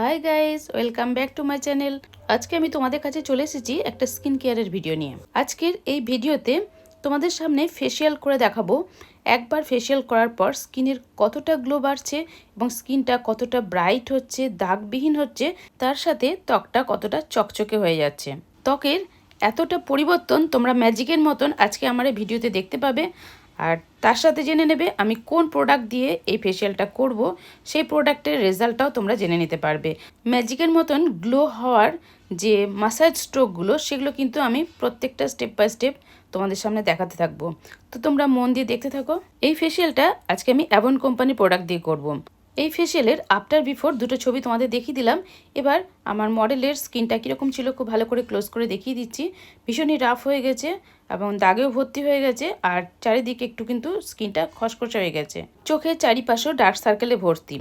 Hi guys welcome back to my channel আজকে আমি তোমাদের কাছে চলে এসেছি একটা স্কিন কেয়ারের ভিডিও নিয়ে। আজকের এই ভিডিওতে তোমাদের সামনে ফেসিয়াল করে দেখাবো। একবার ফেসিয়াল করার পর স্কিনের কতটা গ্লো বাড়ছে এবং স্কিনটা কতটা ব্রাইট হচ্ছে, দাগবিহীন হচ্ছে, তার সাথে ত্বকটা কতটা চকচকে হয়ে যাচ্ছে। ত্বকের এতটা পরিবর্তন তোমরা ম্যাজিকের মতন আজকে আমার এই ভিডিওতে দেখতে পাবে। আর তার সাথে জেনে নেবে আমি কোন প্রোডাক্ট দিয়ে এই ফেসিয়ালটা করব, সেই প্রোডাক্টের রেজাল্টটাও তোমরা জেনে নিতে পারবে। ম্যাজিকের মতন গ্লো হওয়ার যে মাসাজ স্ট্রোকগুলো সেগুলো কিন্তু আমি প্রত্যেকটা স্টেপ বাই স্টেপ তোমাদের সামনে দেখাতে থাকব। তো তোমরা মন দিয়ে দেখতে থাকো, এই ফেসিয়ালটা আজকে আমি অ্যাভন কোম্পানির প্রোডাক্ট দিয়ে করব। এই ফেসিয়ালের আফটার বিফোর দুটো ছবি তোমাদের দেখিয়ে দিলাম। এবার আমার মডেলের স্কিনটা কীরকম ছিল খুব ভালো করে ক্লোজ করে দেখিয়ে দিচ্ছি। ভীষণই রাফ হয়ে গেছে। এবং দাগেও ভর্তি হয়ে গেছে আর চারিদিকে একটু কিন্তু স্কিনটা খসখসে হয়ে গেছে। চোখের চারিপাশেও ডার্ক সার্কেলে ভর্তি।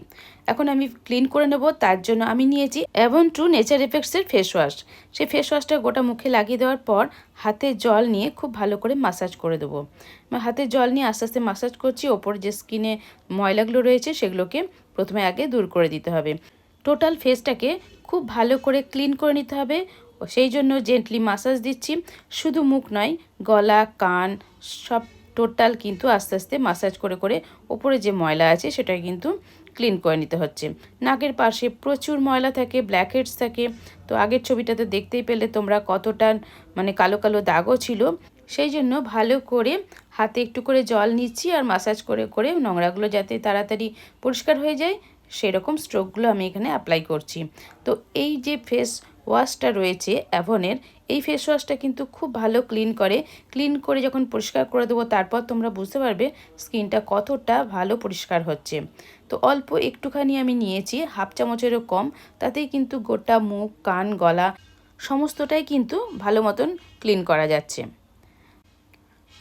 এখন আমি ক্লিন করে নেব, তার জন্য আমি নিয়েছি অ্যাভন ট্রু নেচার এফেক্টসের ফেস ওয়াশ সেই ফেস ওয়াশটা গোটা মুখে লাগিয়ে দেওয়ার পর হাতে জল নিয়ে খুব ভালো করে মাসাজ করে দেবো। হাতে জল নিয়ে আস্তে আস্তে মাসাজ করছি, ওপর যে স্কিনে ময়লাগুলো রয়েছে সেগুলোকে প্রথমে আগে দূর করে দিতে হবে। টোটাল ফেসটাকে খুব ভালো করে ক্লিন করে নিতে হবে। সেই জন্য জেন্টলি মাসাজ দিচ্ছি। শুধু মুখ নয়, গলা, কান, সব টোটাল কিন্তু আস্তে আস্তে মাসাজ করে করে ওপরে যে ময়লা আছে সেটা কিন্তু ক্লিন করে নিতে হচ্ছে। নাকের পাশে প্রচুর ময়লা থাকে ব্ল্যাক হেডস থাকে। তো আগের ছবিটাতে দেখতেই পেলে তোমরা কতটা মানে কালো কালো দাগও ছিল। সেই জন্য ভালো করে হাতে একটু করে জল নিচ্ছি আর মাসাজ করে করে নোংরাগুলো যাতে তাড়াতাড়ি পরিষ্কার হয়ে যায়, সেরকম স্ট্রোকগুলো আমি এখানে অ্যাপ্লাই করছি। তো এই যে ফেস ওয়াশটা রয়েছে, অ্যাভনের। এই ফেস ওয়াশটা কিন্তু খুব ভালো ক্লিন করে। ক্লিন করে যখন পরিষ্কার করে দেবো, তারপর তোমরা বুঝতে পারবে স্কিনটা কতটা ভালো পরিষ্কার হচ্ছে। তো অল্প একটুখানি আমি নিয়েছি, হাফ চামচেরও কম। তাতেই কিন্তু গোটা মুখ, কান, গলা সমস্তটাই কিন্তু ভালো মতন ক্লিন করা যাচ্ছে।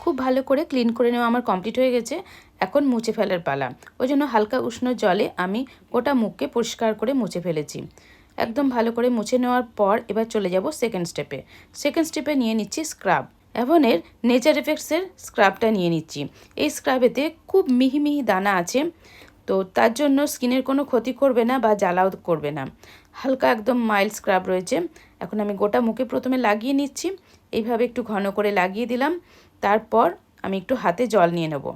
খুব ভালো করে ক্লিন করে নেওয়া আমার কমপ্লিট হয়ে গেছে। এখন মুছে ফেলার পালা। ওই জন্য হালকা উষ্ণ জলে আমি গোটা মুখকে পরিষ্কার করে মুছে ফেলেছি। একদম ভালো করে মুছে নেওয়ার পর এবার চলে যাব সেকেন্ড স্টেপে সেকেন্ড স্টেপে নিয়ে নিচ্ছি স্ক্রাব অ্যাভনের নেচার এফেক্টসের স্ক্রাবটা নিয়ে নিচ্ছি। এই স্ক্রাবেতে খুব মিহি মিহি দানা আছে, তো তার জন্য স্কিনের কোনো ক্ষতি করবে না বা জ্বালাও করবে না। হালকা একদম মাইল্ড স্ক্রাব রয়েছে। এখন আমি গোটা মুখে প্রথমে লাগিয়ে নিচ্ছি। এইভাবে একটু ঘন করে লাগিয়ে দিলাম। তারপর আমি একটু হাতে জল নিয়ে নেব।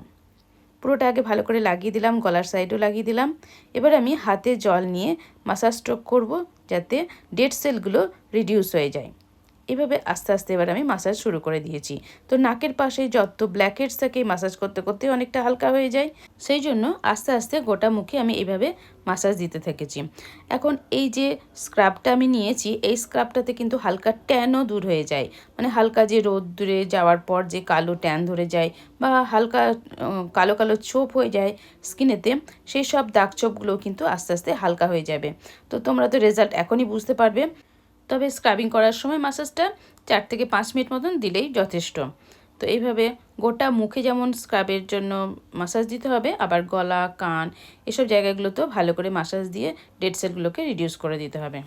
পুরোটা আগে ভালো করে লাগিয়ে দিলাম, গলার সাইডও লাগিয়ে দিলাম। এবার আমি হাতে জল নিয়ে মাসাজ স্ট্রোক করব যাতে ডেড সেলগুলো রিডিউস হয়ে যায়। এভাবে আস্তে আস্তে এবার আমি মাসাজ শুরু করে দিয়েছি। তো নাকের পাশে যত ব্ল্যাকেটস থাকে মাসাজ করতে করতে অনেকটা হালকা হয়ে যায়। সেই জন্য আস্তে আস্তে গোটা মুখে আমি এইভাবে মাসাজ দিতে থেকেছি। এখন এই যে স্ক্রাবটা আমি নিয়েছি, এই স্ক্রাবটাতে কিন্তু হালকা ট্যানও দূর হয়ে যায়। মানে হালকা যে রোদ দূরে যাওয়ার পর যে কালো ট্যান ধরে যায় বা হালকা কালো কালো চোপ হয়ে যায় স্কিনেতে, সেই সব দাগ চোপগুলো কিন্তু আস্তে আস্তে হালকা হয়ে যাবে। তো তোমরা তো রেজাল্ট এখনই বুঝতে পারবে। তবে স্ক্রাবিং করার সময় মাসাজটা চার থেকে পাঁচ মিনিট মতন দিলেই যথেষ্ট। তো এইভাবে গোটা মুখে যেমন স্ক্রাবের জন্য মাসাজ দিতে হবে, আবার গলা, কান এসব জায়গাগুলোতেও ভালো করে মাসাজ দিয়ে ডেড সেলগুলোকে রিডিউস করে দিতে হবে।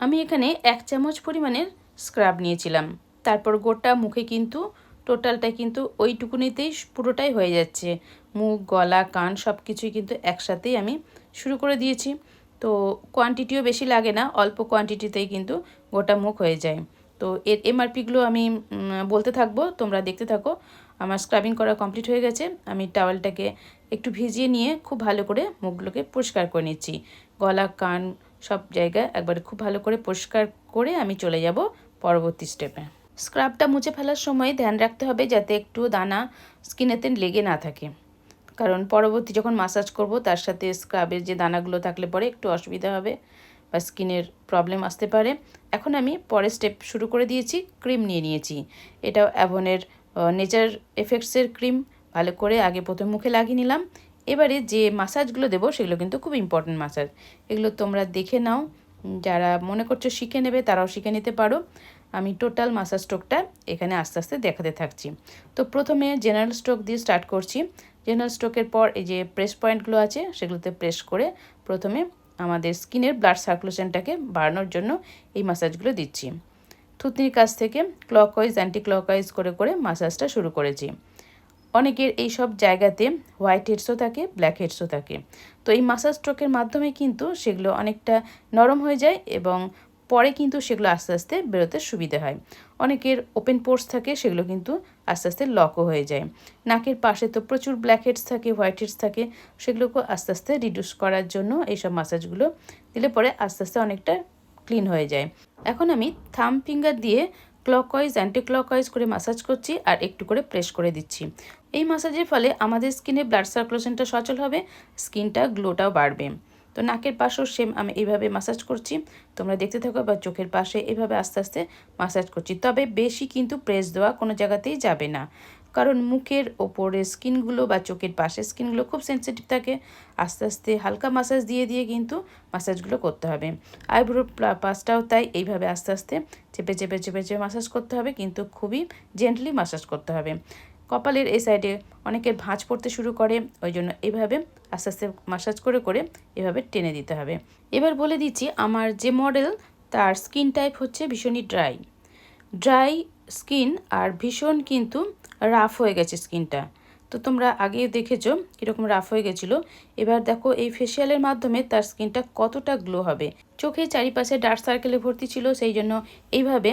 আমি এখানে এক চামচ পরিমাণের স্ক্রাব নিয়েছিলাম। তারপর গোটা মুখে কিন্তু টোটালটা কিন্তু ওইটুকুনিতেই পুরোটাই হয়ে যাচ্ছে। মুখ, গলা, কান সব কিছুই কিন্তু একসাথেই আমি শুরু করে দিয়েছি। তো কোয়ান্টিটিও বেশি লাগে না, অল্প কোয়ান্টিটিতেই কিন্তু গোটা মুখ হয়ে যায়। তো এর এমআরপিগুলো আমি বলতে থাকব, তোমরা দেখতে থাকো। আমার স্ক্রাবিং করা কমপ্লিট হয়ে গেছে। আমি টাওয়েলটাকে একটু ভিজিয়ে নিয়ে খুব ভালো করে মুখগুলোকে পরিষ্কার করে নিচ্ছি। গলা, কান সব জায়গায় একবারে খুব ভালো করে পরিষ্কার করে আমি চলে যাব পরবর্তী স্টেপে স্ক্রাবটা মুছে ফেলার সময় ধ্যান রাখতে হবে যাতে একটু দানা স্কিনেতে লেগে না থাকে। কারণ পরবর্তী যখন মাসাজ করব, তার সাথে স্ক্রাবের যে দানাগুলো থাকলে পরে একটু অসুবিধা হবে বা স্কিনের প্রবলেম আসতে পারে। এখন আমি পরের স্টেপ শুরু করে দিয়েছি ক্রিম নিয়ে নিয়েছি। এটাও অ্যাভনের নেচার এফেক্টসের ক্রিম ভালো করে আগে প্রথম মুখে লাগিয়ে নিলাম। এবারে যে মাসাজগুলো দেবো, সেগুলো কিন্তু খুব ইম্পর্টেন্ট মাসাজ এগুলো তোমরা দেখে নাও। যারা মনে করছ শিখে নেবে, তারাও শিখে নিতে পারো। আমি টোটাল মাসাজ স্ট্রোকটা এখানে আস্তে আস্তে দেখাতে থাকছি। তো প্রথমে জেনারেল স্ট্রোক দিয়ে স্টার্ট করছি। জেনারেল স্ট্রোকের পর এই যে প্রেস পয়েন্টগুলো আছে, সেগুলোতে প্রেস করে প্রথমে আমাদের স্কিনের ব্লাড সার্কুলেশনটাকে বাড়ানোর জন্য এই মাসাজগুলো দিচ্ছি। থুতনির কাছ থেকে ক্লকওয়াইজ অ্যান্টি ক্লকওয়াইজ করে করে মাসাজটা শুরু করেছি। অনেকের এই সব জায়গাতে হোয়াইট হেডসও থাকে ব্ল্যাক হেডসও থাকে। তো এই মাসাজ স্ট্রোকের মাধ্যমে কিন্তু সেগুলো অনেকটা নরম হয়ে যায় এবং পরে কিন্তু সেগুলো আস্তে আস্তে বেরোতে সুবিধা হয়। অনেকের ওপেন পোর্স থাকে, সেগুলো কিন্তু আস্তে আস্তে লকও হয়ে যায়। নাকের পাশে তো প্রচুর ব্ল্যাক হেডস থাকে হোয়াইট হেডস থাকে, সেগুলোকে আস্তে আস্তে রিডিউস করার জন্য এইসব মাসাজগুলো দিলে পরে আস্তে আস্তে অনেকটা ক্লিন হয়ে যায়। এখন আমি থাম ফিঙ্গার দিয়ে ক্লকওয়াইজ অ্যান্টি ক্লকওয়াইজ করে মাসাজ করছি আর একটু করে প্রেস করে দিচ্ছি। এই মাসাজের ফলে আমাদের স্কিনে ব্লাড সার্কুলেশনটা সচল হবে স্কিনটা গ্লোটাও বাড়বে। তো নাকের পাশেও সেম আমি এইভাবে মাসাজ করছি। তোমরা দেখতে থাকো বা চোখের পাশে এইভাবে আস্তে আস্তে মাসাজ করছি। তবে বেশি কিন্তু প্রেস দেওয়া কোনো জায়গাতেই যাবে না। কারণ মুখের ওপরে স্কিনগুলো বা চোখের পাশে স্কিনগুলো খুব সেন্সিটিভ থাকে। আস্তে আস্তে হালকা মাসাজ দিয়ে দিয়ে কিন্তু মাসাজগুলো করতে হবে। আইব্রো পাশটাও তাই এইভাবে আস্তে আস্তে চেপে চেপে চেপে চেপে মাসাজ করতে হবে। কিন্তু খুবই জেন্টলি মাসাজ করতে হবে। কপালের এই সাইডে অনেকের ভাঁজ পড়তে শুরু করে, ওই জন্য এভাবে আস্তে আস্তে মাসাজ করে করে এভাবে টেনে দিতে হবে। এবার বলে দিচ্ছি, আমার যে মডেল তার স্কিন টাইপ হচ্ছে ভীষণই ড্রাই ড্রাই স্কিন আর ভীষণ কিন্তু রাফ হয়ে গেছে স্কিনটা তো তোমরা আগে দেখেছ কীরকম রাফ হয়ে গেছিল। এবার দেখো, এই ফেসিয়ালের মাধ্যমে তার স্কিনটা কতটা গ্লো হবে। চোখে চারিপাশে ডার্ক সার্কেলে ভর্তি ছিল, সেই জন্য এইভাবে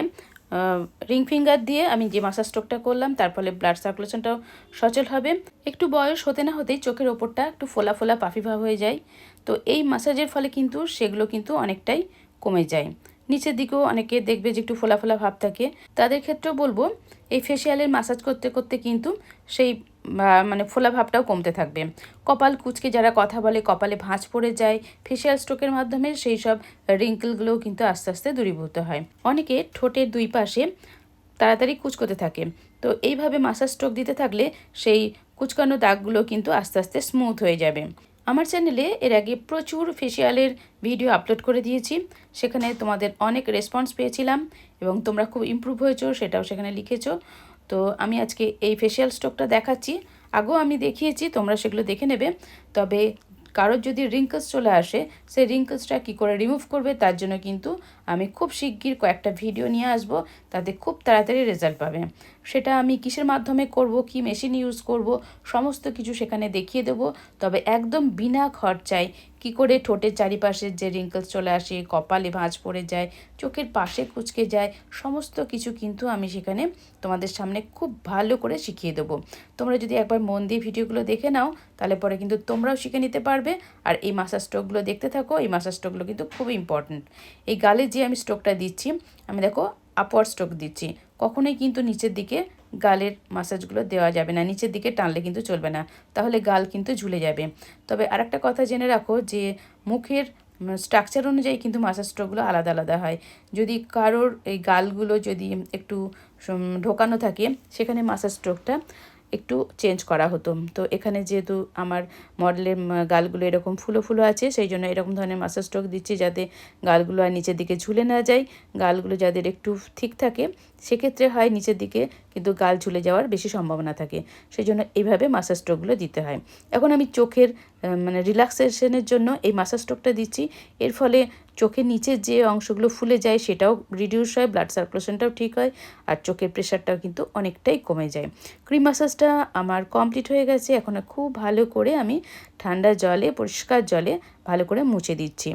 রিং ফিঙ্গার দিয়ে আমি যে মাসাজ স্ট্রোকটা করলাম, তার ফলে ব্লাড সার্কুলেশনটাও সচল হবে। একটু বয়স হতে না হতেই চোখের ওপরটা একটু ফোলা ফোলা পাফিভাব হয়ে যায়। তো এই মাসাজের ফলে কিন্তু সেগুলো কিন্তু অনেকটাই কমে যায়। নিচের দিকেও অনেকে দেখবে যে একটু ফোলা ফোলা ভাব থাকে। তাদের ক্ষেত্রেও বলব, এই ফেসিয়ালের মাসাজ করতে করতে কিন্তু সেই মানে ফোলা ভাবটাও কমতে থাকবে। কপাল কুচকে যারা কথা বলে, কপালে ভাঁজ পড়ে যায় ফেসিয়াল স্ট্রোকের মাধ্যমে সেই সব রিঙ্কেলগুলোও কিন্তু আস্তে আস্তে দূরীভূত হয়। অনেকে ঠোঁটের দুই পাশে তাড়াতাড়ি কুচকোতে থাকে। তো এইভাবে মাসাজ স্ট্রোক দিতে থাকলে সেই কুচকানো দাগগুলো কিন্তু আস্তে আস্তে স্মুথ হয়ে যাবে। আমার চ্যানেলে এর আগে প্রচুর ফেসিয়ালের ভিডিও আপলোড করে দিয়েছি। সেখানে তোমাদের অনেক রেসপন্স পেয়েছিলাম এবং তোমরা খুব ইম্প্রুভ হয়েছো, সেটাও সেখানে লিখেছো। তো আমি আজকে এই ফেসিয়াল স্টোকটা দেখাচ্ছি। আগেও আমি দেখিয়েছি, তোমরা সেগুলো দেখে নেবে। তবে কারোর যদি রিঙ্কলস চলে আসে, সেই রিঙ্কলসটা কী করে রিমুভ করবে, তার জন্য কিন্তু আমি খুব শিগগির কয়েকটা ভিডিও নিয়ে আসব, তাতে খুব তাড়াতাড়ি রেজাল্ট পাবে। সেটা আমি কিসের মাধ্যমে করব, কি মেশিন ইউজ করব, সমস্ত কিছু সেখানে দেখিয়ে দেব। তবে একদম বিনা খরচায় কি করে ঠোঁটের চারিপাশে যে রিঙ্কলস চলে আসে, কপালে ভাঁজ পড়ে যায়, চোখের পাশে কুচকে যায়, সমস্ত কিছু কিন্তু আমি সেখানে তোমাদের সামনে খুব ভালো করে শিখিয়ে দেবো। তোমরা যদি একবার মন দিয়ে ভিডিওগুলো দেখে নাও, তাহলে পরে কিন্তু তোমরাও শিখে নিতে পারবে। আর এই মাসাজ স্ট্রোকগুলো দেখতে থাকো, এই মাসাজ স্ট্রোকগুলো কিন্তু খুব ইম্পর্টেন্ট এই গালে যে আমি স্ট্রোকটা দিচ্ছি, আমি দেখো আপার স্ট্রোক দিচ্ছি, কখনোই কিন্তু নিচের দিকে গালের মাসাজগুলো দেওয়া যাবে না, নিচের দিকে টানলে কিন্তু চলবে না, তাহলে গাল কিন্তু ঝুলে যাবে। তবে আরেকটা কথা জেনে রাখো যে মুখের স্ট্রাকচার অনুযায়ী কিন্তু মাসাজ স্ট্রোকগুলো আলাদা আলাদা হয়। যদি কারোর এই গালগুলো যদি একটু ঢোকানো থাকে, সেখানে মাসাজ স্ট্রোকটা একটু চেঞ্জ করা হতো। তো এখানে যেহেতু আমার মডেলের গালগুলো এরকম ফুলো ফুলো আছে, সেই জন্য এরকম ধরনের মাসাজ স্ট্রোক দিচ্ছি যাতে গালগুলো আর নিচের দিকে ঝুলে না যায়, গালগুলো যাদের একটু ঠিক থাকে, সেক্ষেত্রে হয় নিচের দিকে কিন্তু গাল ঝুলে যাওয়ার বেশি সম্ভাবনা থাকে। সেই জন্য এইভাবে মাসাজ স্ট্রোকগুলো দিতে হয়। এখন আমি চোখের মানে রিল্যাক্সেশনের জন্য এই মাসাজ স্ট্রোকটা দিচ্ছি। এর ফলে চোখের নিচের যে অংশগুলো ফুলে যায় সেটাও রিডিউস হয় ব্লাড সার্কুলেশনটাও ঠিক হয় আর চোখের প্রেশারটাও কিন্তু অনেকটাই কমে যায়। ক্রিম মাসাজটা আমার কমপ্লিট হয়ে গেছে, এখন খুব ভালো করে আমি ঠান্ডা জলে, পরিষ্কার জলে ভালো করে মুছে দিচ্ছি।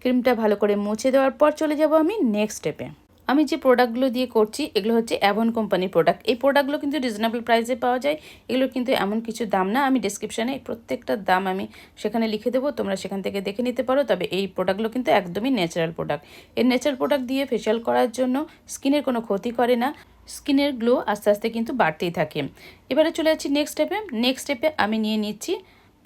ক্রিমটা ভালো করে মুছে দেওয়ার পর চলে যাব আমি নেক্সট স্টেপে আমি যে প্রোডাক্টগুলো দিয়ে করছি, এগুলো হচ্ছে অ্যাভন কোম্পানির প্রোডাক্ট। এই প্রোডাক্টগুলো কিন্তু রিজনেবল প্রাইসে পাওয়া যায়। এগুলো কিন্তু এমন কিছু দাম না, আমি ডিসক্রিপশানে প্রত্যেকটা দাম আমি সেখানে লিখে দেবো, তোমরা সেখান থেকে দেখে নিতে পারো। তবে এই প্রোডাক্টগুলো কিন্তু একদমই ন্যাচারাল প্রোডাক্ট এই ন্যাচারাল প্রোডাক্ট দিয়ে ফেশিয়াল করার জন্য স্কিনের কোনো ক্ষতি করে না। স্কিনের গ্লো আস্তে আস্তে কিন্তু বাড়তেই থাকে। এবারে চলে যাচ্ছি নেক্সট স্টেপে নেক্সট স্টেপে আমি নিয়ে নিচ্ছি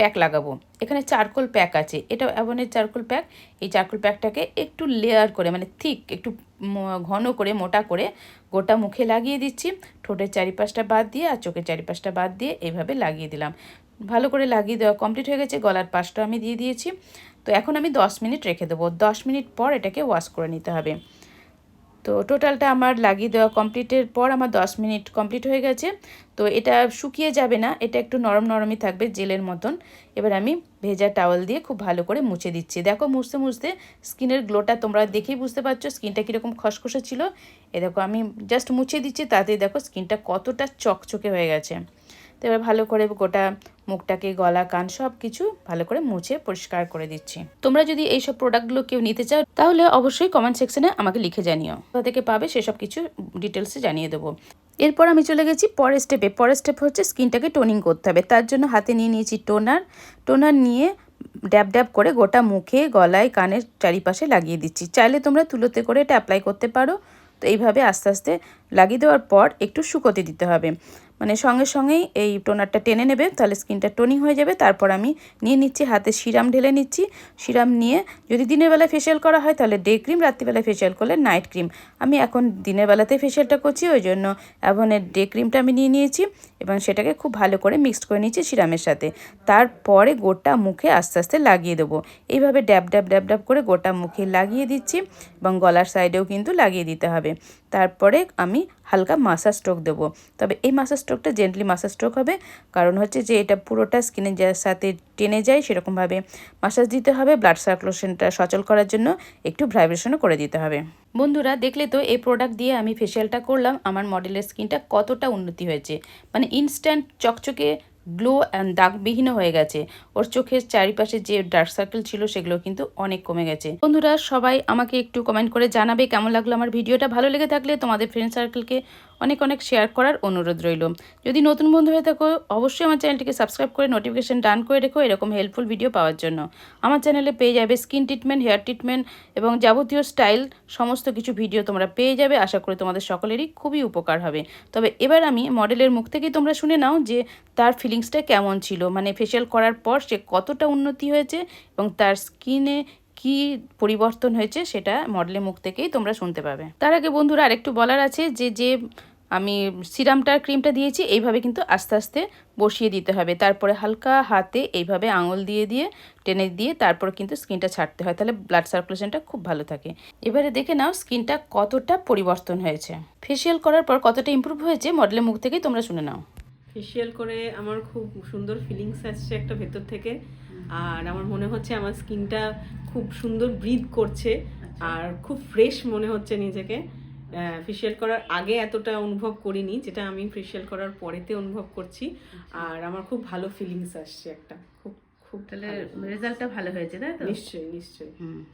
প্যাক লাগাবো। এখানে চারকোল প্যাক আছে। এটা অ্যাভনের চারকোল প্যাক। এই চারকোল প্যাকটাকে একটু লেয়ার করে মানে থিক একটু ঘন করে, মোটা করে গোটা মুখে লাগিয়ে দিচ্ছি। ঠোঁটের চারিপাশটা বাদ দিয়ে আর চোখের চারিপাশটা বাদ দিয়ে এইভাবে লাগিয়ে দিলাম। ভালো করে লাগিয়ে দেওয়া কমপ্লিট হয়ে গেছে। গলার পাশটা আমি দিয়ে দিয়েছি। তো এখন আমি দশ মিনিট রেখে দেবো। দশ মিনিট পর এটাকে ওয়াশ করে নিতে হবে। তো টোটালটা আমার লাগিয়ে দেওয়া কমপ্লিটের পর আমার 10 মিনিট কমপ্লিট হয়ে গেছে। তো এটা শুকিয়ে যাবে না, এটা একটু নরম নরমই থাকবে জেলের মতন। এবার আমি ভেজা টাওয়াল দিয়ে খুব ভালো করে মুছে দিচ্ছি। দেখো মুছতে মুছতে স্কিনের গ্লোটা তোমরা দেখেই বুঝতে পারছ স্কিনটা কীরকম খসখসে ছিল। এ দেখো আমি জাস্ট মুছে দিচ্ছি তাতে দেখো স্কিনটা কতটা চকচকে হয়ে গেছে। তো এবার ভালো করে গোটা মুখটাকে, গলা, কান সব কিছু ভালো করে মুছে পরিষ্কার করে দিচ্ছি। তোমরা যদি এইসব প্রোডাক্টগুলো কেউ নিতে চাও, তাহলে অবশ্যই কমেন্ট সেকশনে আমাকে লিখে জানিও। কোথা থেকে পাবে সেসব কিছু ডিটেলসে জানিয়ে দেবো। এরপর আমি চলে গেছি পরের স্টেপে পরের স্টেপ হচ্ছে স্কিনটাকে টোনিং করতে হবে। তার জন্য হাতে নিয়ে নিয়েছি টোনার টোনার নিয়ে ড্যাব ড্যাব করে গোটা মুখে, গলায়, কানের চারিপাশে লাগিয়ে দিচ্ছি। চাইলে তোমরা তুলোতে করে এটা অ্যাপ্লাই করতে পারো। তো এইভাবে আস্তে আস্তে লাগিয়ে দেওয়ার পর একটু শুকোতে দিতে হবে। মানে সঙ্গে সঙ্গেই এই টোনারটা টেনে নেবে, তাহলে স্কিনটা টোনিং হয়ে যাবে। তারপর আমি নিয়ে নিচ্ছি, হাতে সিরাম ঢেলে নিচ্ছি। সিরাম নিয়ে যদি দিনের বেলায় ফেশিয়াল করা হয়, তাহলে ডে ক্রিম রাত্রিবেলায় ফেশিয়াল করলে নাইট ক্রিম আমি এখন দিনের বেলাতে ফেশিয়ালটা করছি, ওই জন্য অ্যাভনের ডে ক্রিমটা আমি নিয়ে নিয়েছি এবং সেটাকে খুব ভালো করে মিক্সড করে নিয়েছি সিরামের সাথে। তারপরে গোটা মুখে আস্তে আস্তে লাগিয়ে দেবো। এইভাবে ড্যাব ড্যাব ড্যাব ড্যাব করে গোটা মুখে লাগিয়ে দিচ্ছি এবং গলার সাইডেও কিন্তু লাগিয়ে দিতে হবে। তারপরে আমি হালকা মাসাজ স্ট্রোক দেবো। তবে এই মাসাজ স্ট্রোকটা জেন্টলি মাসাজ স্ট্রোক হবে। কারণ হচ্ছে যে এটা পুরোটা স্কিনের সাথে টেনে যায় সেরকমভাবে মাসাজ দিতে হবে ব্লাড সার্কুলেশনটা সচল করার জন্য একটু ভাইব্রেশনও করে দিতে হবে। বন্ধুরা, দেখলে তো এই প্রোডাক্ট দিয়ে আমি ফেশিয়ালটা করলাম, আমার মডেলের স্কিনটা কতটা উন্নতি হয়েছে। মানে ইনস্ট্যান্ট চকচকে গ্লো অ্যান্ড দাগবিহীন হয়ে গেছে। ওর চোখের চারিপাশে যে ডার্ক সার্কেল ছিল সেগুলো কিন্তু অনেক কমে গেছে। বন্ধুরা, সবাই আমাকে একটু কমেন্ট করে জানাবে কেমন লাগল আমার ভিডিওটা। ভালো লেগে থাকলে তোমাদের ফ্রেন্ড সার্কেলকে অনেক অনেক শেয়ার করার অনুরোধ রইল। যদি নতুন বন্ধু হয়ে থাকো, অবশ্যই আমার চ্যানেলটিকে সাবস্ক্রাইব করে নোটিফিকেশান ডান করে রেখো এরকম হেল্পফুল ভিডিও পাওয়ার জন্য। আমার চ্যানেলে পেয়ে যাবে স্কিন ট্রিটমেন্ট হেয়ার ট্রিটমেন্ট এবং যাবতীয় স্টাইল সমস্ত কিছু ভিডিও তোমরা পেয়ে যাবে। আশা করি তোমাদের সকলেরই খুবই উপকার হবে। তবে এবার আমি মডেলের মুখ থেকেই তোমরা শুনে নাও যে তার ফিলিংসটা কেমন ছিল। মানে ফেশিয়াল করার পর সে কতটা উন্নতি হয়েছে এবং তার স্কিনে কি পরিবর্তন হয়েছে সেটা মডেলের মুখ থেকেই তোমরা শুনতে পাবে। তার আগে বন্ধুরা আরেকটু বলার আছে যে যে আমি সিরামটার ক্রিমটা দিয়েছি এইভাবে কিন্তু আস্তে আস্তে বসিয়ে দিতে হবে। তারপরে হালকা হাতে এইভাবে আঙুল দিয়ে দিয়ে টেনে দিয়ে তারপর কিন্তু স্কিনটা ছাড়তে হয় তাহলে ব্লাড সার্কুলেশনটা খুব ভালো থাকে। এবারে দেখে নাও স্কিনটা কতটা পরিবর্তন হয়েছে। ফেসিয়াল করার পর কতটা ইম্প্রুভ হয়েছে মডেলের মুখ থেকেই তোমরা শুনে নাও। ফেসিয়াল করে আমার খুব সুন্দর ফিলিংস আসছে একটা ভেতর থেকে। আর আমার মনে হচ্ছে আমার স্কিনটা খুব সুন্দর ব্রিথ করছে। আর খুব ফ্রেশ মনে হচ্ছে নিজেকে। ফেসিয়াল করার আগে এতটা অনুভব করিনি যেটা আমি ফেসিয়াল করার পরেতে অনুভব করছি। আর আমার খুব ভালো ফিলিংস আসছে একটা। খুব খুব তাহলে রেজাল্টটা ভালো হয়েছে তাই তো? নিশ্চয়ই নিশ্চয়ই। হুম।